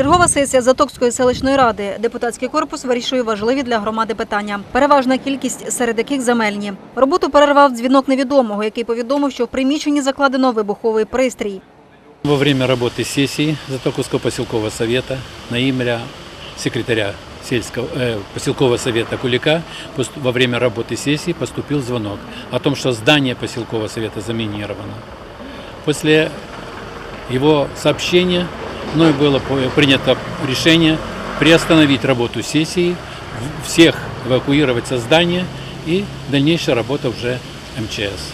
Чергова сесія Затокської селищної ради. Депутатський корпус вирішує важливі для громади питання. Переважна кількість серед яких земельні. Роботу перервав дзвінок невідомого, який повідомив, що в приміщенні закладено вибуховий пристрій. Во время работы сессии Затоковского поселкового совета на имя секретаря сельского, э, поселкового совета Кулика пос- во время работы сессии поступил звонок о том, что здание поселкового совета заминировано. После его сообщения мной было принято решение приостановить работу сессии, всех эвакуировать со здания и дальнейшая работа уже МЧС.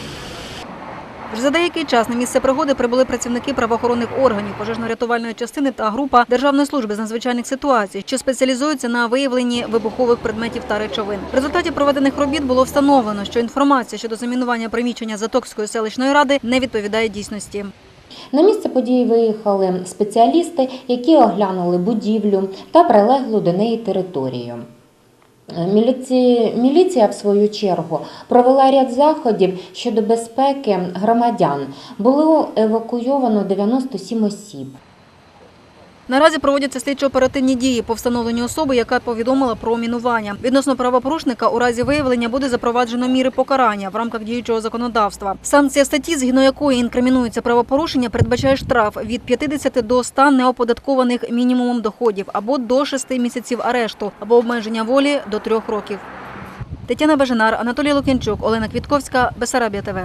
Вже за деякий час на місце пригоди прибули працівники правоохоронних органів, пожежно-рятувальної частини та група Державної служби з надзвичайних ситуацій, що спеціалізуються на виявленні вибухових предметів та речовин. В результаті проведених робіт було встановлено, що інформація щодо замінування приміщення Затокської селищної ради не відповідає дійсності. На місце події виїхали спеціалісти, які оглянули будівлю та прилеглу до неї територію. Міліці- Міліція, в свою чергу, провела ряд заходів щодо безпеки громадян. Було евакуйовано 97 осіб. Наразі проводяться слідчо-оперативні дії по встановленню особи, яка повідомила про мінування. Відносно правопорушника у разі виявлення буде запроваджено міри покарання в рамках діючого законодавства. Санкція статті, згідно якої інкримінується правопорушення, передбачає штраф від 50 до 100 неоподаткованих мінімумом доходів або до 6 місяців арешту, або обмеження волі до 3 років. Тетяна Бажанар, Анатолій Лукінчук, Олена Квітковська, Бесарабія ТВ.